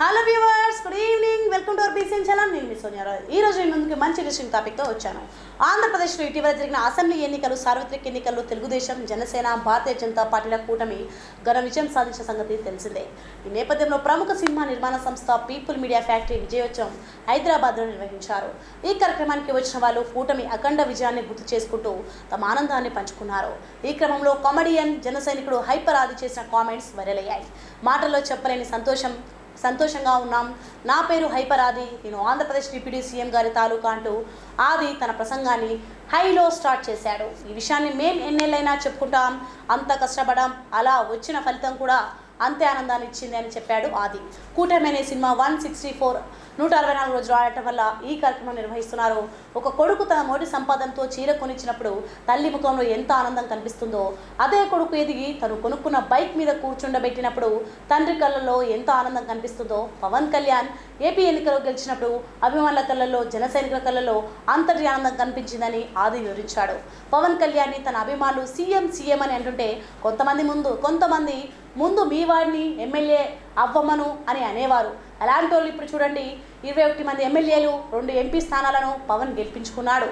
Hello viewers good evening welcome to hour BCN channel నేను మీ సోనియారావు ఈ రోజు మీ ముందుకు మంచి ఇంట్రెస్టింగ్ టాపిక్తో వచ్చాను. ఆంధ్రప్రదేశ్లో ఇటీవల జరిగిన అసెంబ్లీ ఎన్నికలు సార్వత్రిక ఎన్నికల్లో తెలుగుదేశం జనసేన భారతీయ జనతా పార్టీల కూటమి ఘన విజయం సాధించిన సంగతి తెలిసిందే. ఈ నేపథ్యంలో ప్రముఖ సినిమా నిర్మాణ సంస్థ పీపుల్ మీడియా ఫ్యాక్టరీ విజయోత్సవం హైదరాబాద్లో నిర్వహించారు. ఈ కార్యక్రమానికి వచ్చిన వాళ్ళు కూటమి అఖండ విజయాన్ని గుర్తు చేసుకుంటూ తమ ఆనందాన్ని పంచుకున్నారు. ఈ క్రమంలో కామెడియన్ జన సైనికుడు హైపర్ ఆది చేసిన కామెంట్స్ వైరల్ అయ్యాయి. మాటల్లో చెప్పలేని సంతోషం సంతోషంగా ఉన్నాం. నా పేరు హైపర్ ఆది నేను ఆంధ్రప్రదేశ్ డిప్యూటీ సీఎం గారి తాలూకా అంటూ ఆది తన ప్రసంగాన్ని హైలో స్టార్ట్ చేశాడు. ఈ విషయాన్ని మేం ఎన్నెళ్ళైనా చెప్పుకుంటాం. అంత కష్టపడాం. అలా వచ్చిన ఫలితం కూడా అంతే ఆనందాన్ని ఇచ్చింది అని చెప్పాడు ఆది. కూటమి అనే సినిమా వన్ సిక్స్టీ ఫోర్ నూట అరవై నాలుగు రోజులు ఆడటం వల్ల ఈ కార్యక్రమం నిర్వహిస్తున్నారు. ఒక కొడుకు తన మొదటి సంపాదనతో చీర కొనిచ్చినప్పుడు తల్లి ముఖంలో ఎంత ఆనందం కనిపిస్తుందో అదే కొడుకు ఎదిగి తను కొనుక్కున్న బైక్ మీద కూర్చుండబెట్టినప్పుడు తండ్రి కళ్ళలో ఎంత ఆనందం కనిపిస్తుందో పవన్ కళ్యాణ్ ఏపీ ఎన్నికల్లో గెలిచినప్పుడు అభిమానుల కళ్ళల్లో జన సైనికుల కళ్ళలో అంతటి ఆనందం కనిపించిందని ఆది వివరించాడు. పవన్ కళ్యాణ్ని తన అభిమానులు సీఎం సీఎం అని అంటుంటే కొంతమంది ముందు కొంతమంది ముందు మీ వాడిని ఎమ్మెల్యే అవ్వమను అని అనేవారు. అలాంటి వాళ్ళు ఇప్పుడు చూడండి ఇరవై ఒకటి మంది ఎమ్మెల్యేలు రెండు ఎంపీ స్థానాలను పవన్ గెలిపించుకున్నాడు.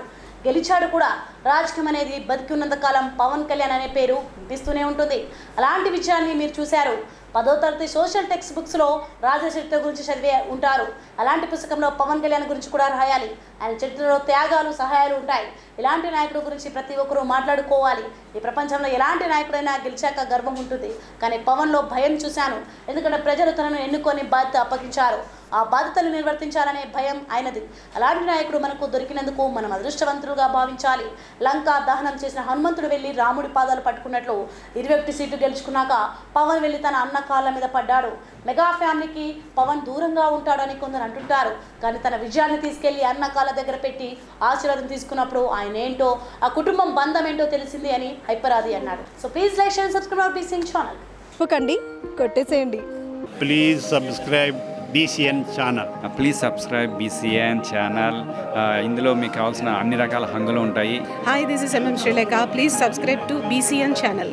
గెలిచాడు కూడా రాజకీయం అనేది బతికి ఉన్నంత కాలం పవన్ కళ్యాణ్ అనే పేరు వినిపిస్తూనే ఉంటుంది. అలాంటి విషయాన్ని మీరు చూశారు. పదో తరగతి సోషల్ టెక్స్ట్ బుక్స్లో రాజచరిత్ర గురించి చదివే ఉంటారు. అలాంటి పుస్తకంలో పవన్ కళ్యాణ్ గురించి కూడా రాయాలి. ఆయన చరిత్రలో త్యాగాలు సహాయాలు ఉంటాయి. ఇలాంటి నాయకుడు గురించి ప్రతి ఒక్కరూ మాట్లాడుకోవాలి. ఈ ప్రపంచంలో ఎలాంటి నాయకుడైనా గెలిచాక గర్వం ఉంటుంది. కానీ పవన్లో భయం చూశాను. ఎందుకంటే ప్రజలు తనను ఎన్నుకొని బాధ్యత అప్పగించారు. ఆ బాధ్యతలు నిర్వర్తించాలనే భయం ఆయనది. అలాంటి నాయకుడు మనకు దొరికినందుకు మనం అదృష్టవంతులుగా భావించాలి. లంక దహనం చేసిన హనుమంతుడు వెళ్ళి రాముడి పాదాలు పట్టుకున్నట్లు ఇరవై ఒకటి సీట్లు గెలుచుకున్నాక పవన్ వెళ్ళి తన అన్న కాళ్ళ మీద పడ్డాడు. మెగా ఫ్యామిలీకి పవన్ దూరంగా ఉంటాడని కొందరు అంటుంటారు. కానీ తన విజయాన్ని తీసుకెళ్ళి అన్న కాళ్ళ దగ్గర పెట్టి ఆశీర్వాదం తీసుకున్నప్పుడు ఆయన ఏంటో ఆ కుటుంబం బంధం ఏంటో తెలిసింది అని హైపరాది అన్నాడు. So please like share subscribe BCN channel ఒక్కండి కొట్టేసేయండి. Please subscribe BCN channel please subscribe BCN channel ఇందులో మీకు కావాల్సిన అన్ని రకాల హంగులు ఉంటాయి. This is MM Sri Lanka. Please subscribe to BCN channel.